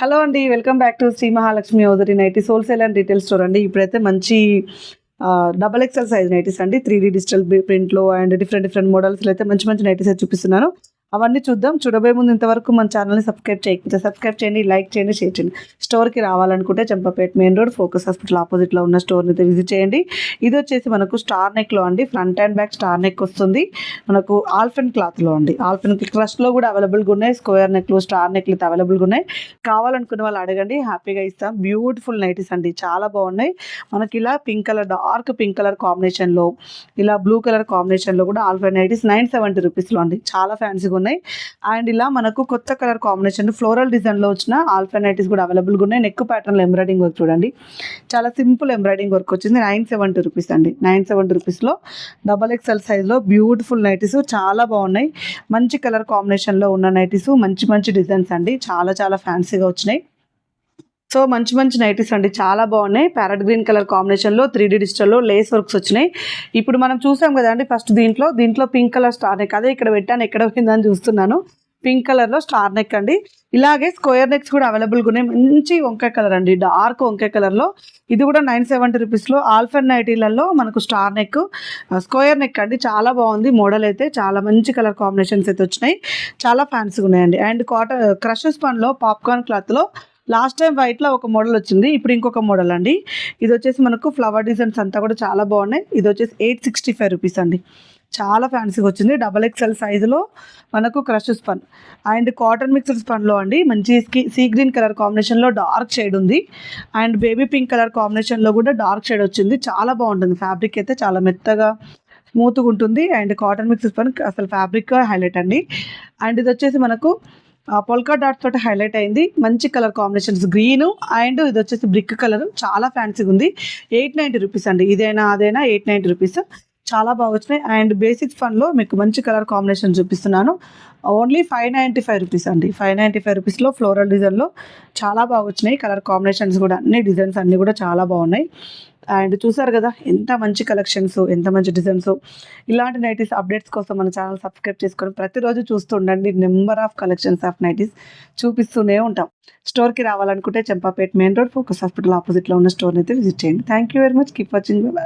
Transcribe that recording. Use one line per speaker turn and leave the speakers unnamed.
Hello అండి welcome back to Sri Mahalakshmi ఓదరి nighties wholesale and retail store అండి. ఇప్పుడైతే మంచి డబల్ ఎక్సెల్ సైజ్ నైటీస్ అండి. త్రీ డీ డిజిటల్ ప్రింట్లో అండ్ డిఫరెంట్ డిఫరెంట్ మోడల్స్లో అయితే మంచి మంచి నైటీస్ అయితే చూపిస్తున్నాను. అవన్నీ చూద్దాం. చూడబోయే ముందు ఇంతవరకు మన ఛానల్ని సబ్స్క్రైబ్ చేయకపోతే సబ్స్క్రైబ్ చేయండి లైక్ చేయండి షేర్ చేయండి. స్టోర్కి రావాలనుకుంటే Champapet main road Focus hospital ఆపోజిట్లో ఉన్న స్టోర్ని అయితే విజిట్ చేయండి. ఇది వచ్చేసి మనకు స్టార్ నెక్లో అండి. Front and back star neck వస్తుంది. మనకు ఆల్ఫెన్ క్లాత్లో అండి. ఆల్ఫెన్ క్రష్లో కూడా అవైలబుల్గా ఉన్నాయి. స్క్వేర్ నెక్లు స్టార్ నెక్లు అయితే అవైలబుల్గా ఉన్నాయి. కావాలనుకునే వాళ్ళు అడగండి. హ్యాపీగా ఇస్తాం. బ్యూటిఫుల్ నైటీస్ అండి. చాలా బాగున్నాయి. మనకి ఇలా pink colour dark pink colour కాంబినేషన్లో ఇలా బ్లూ కలర్ కాంబినేషన్లో కూడా ఆల్ఫెన్ నైటీస్ నైన్ సెవెంటీ రూపీస్లో అండి. చాలా ఫ్యాన్సీగా ఉన్నాయి. అండ్ ఇలా మనకు కొత్త కలర్ కాంబినేషన్ ఫ్లోరల్ డిజైన్లో వచ్చిన ఆల్ఫర్నేటివ్స్ నైటీస్ కూడా అవైలబుల్గా ఉన్నాయి. నెక్ ప్యాటర్న్లో ఎంబ్రాయిడింగ్ వర్క్ చూడండి. చాలా సింపుల్ ఎంబ్రాయిడింగ్ వర్క్ వచ్చింది. నైన్ సెవెంటీ రూపీస్ అండి. నైన్ సెవెంటీ రూపీస్లో డబల్ ఎక్స్ఎల్ సైజ్లో బ్యూటిఫుల్ నైటీస్ చాలా బాగున్నాయి. మంచి కలర్ కాంబినేషన్లో ఉన్న నైటీస్ మంచి మంచి డిజైన్స్ అండి. చాలా చాలా ఫ్యాన్సీగా వచ్చినాయి. సో మంచి మంచి నైటీస్ అండి. చాలా బాగున్నాయి. ప్యారెట్ గ్రీన్ కలర్ కాంబినేషన్లో త్రీ డీ డిజిటల్లో లేస్ వర్క్స్ వచ్చినాయి. ఇప్పుడు మనం చూసాం కదండి ఫస్ట్ దీంట్లో. దీంట్లో పింక్ కలర్ స్టార్ నెక్. అదే ఇక్కడ పెట్టాను ఎక్కడ పోయిందని చూస్తున్నాను. పింక్ కలర్లో స్టార్ నెక్ అండి. ఇలాగే స్క్వేర్ నెక్స్ కూడా అవైలబుల్గా ఉన్నాయి. మంచి వంకాయ కలర్ అండి. డార్క్ వంకాయ కలర్లో. ఇది కూడా నైన్ సెవెంటీ రూపీస్లో. ఆల్ఫర్ నైటీలలో మనకు స్టార్ నెక్ స్క్వేర్ నెక్ అండి. చాలా బాగుంది. మోడల్ అయితే చాలా మంచి కలర్ కాంబినేషన్స్ అయితే వచ్చినాయి. చాలా ఫ్యాన్సీగా ఉన్నాయండి. అండ్ కాటన్ క్రషెస్ పన్లో పాప్కార్న్ క్లాత్లో లాస్ట్ టైం వైట్లో ఒక మోడల్ వచ్చింది ఇప్పుడు ఇంకొక మోడల్ అండి. ఇది వచ్చేసి మనకు ఫ్లవర్ డిజైన్స్ అంతా కూడా చాలా బాగున్నాయి. ఇది వచ్చేసి ఎయిట్ సిక్స్టీ ఫైవ్ రూపీస్ అండి. చాలా ఫ్యాన్సీగా వచ్చింది. డబల్ ఎక్స్ఎల్ సైజులో మనకు crush spun. And cotton mixer స్పన్లో అండి మంచి స్కీ సీ గ్రీన్ కలర్ కాంబినేషన్లో డార్క్ షేడ్ ఉంది. అండ్ బేబీ పింక్ కలర్ కాంబినేషన్లో కూడా డార్క్ షేడ్ వచ్చింది. చాలా బాగుంటుంది. ఫ్యాబ్రిక్ అయితే చాలా మెత్తగా స్మూత్గా ఉంటుంది. అండ్ కాటన్ మిక్సర్ స్పన్ అసలు ఫ్యాబ్రిక్ హైలైట్ అండి. అండ్ ఇది వచ్చేసి మనకు పొల్కా డాట్స్ తోటి హైలైట్ అయింది. మంచి కలర్ కాంబినేషన్స్ గ్రీన్ అండ్ ఇది వచ్చేసి బ్రిక్ కలర్ చాలా ఫ్యాన్సీగా ఉంది. ఎయిట్ నైంటీ రూపీస్ అండి. ఇదైనా అదైనా ఎయిట్ నైంటీ రూపీస్ చాలా బాగా వచ్చినాయి. అండ్ బేసిక్స్ ఫండ్లో మీకు మంచి కలర్ కాంబినేషన్ చూపిస్తున్నాను. Only five ninety five rupees అండి. ఫైవ్ నైంటీ ఫైవ్ రూపీస్లో ఫ్లోరల్ డిజైన్లో చాలా బాగా వచ్చినాయి. కలర్ కాంబినేషన్స్ కూడా అన్ని డిజైన్స్ అన్నీ కూడా చాలా బాగున్నాయి. అండ్ చూసారు కదా ఎంత మంచి కలెక్షన్స్ ఎంత మంచి డిజైన్స్. ఇలాంటి నైటీస్ అప్డేట్స్ కోసం మన ఛానల్ సబ్స్క్రైబ్ చేసుకొని ప్రతిరోజు చూస్తూ ఉండండి. Number of collections of nighties చూపిస్తూనే ఉంటాం. స్టోర్కి రావాలనుకుంటే Champapet main road Focus hospital ఆపోజిట్లో ఉన్న స్టోర్ని అయితే విజిట్ చేయండి. Thank you very much. Keep watching.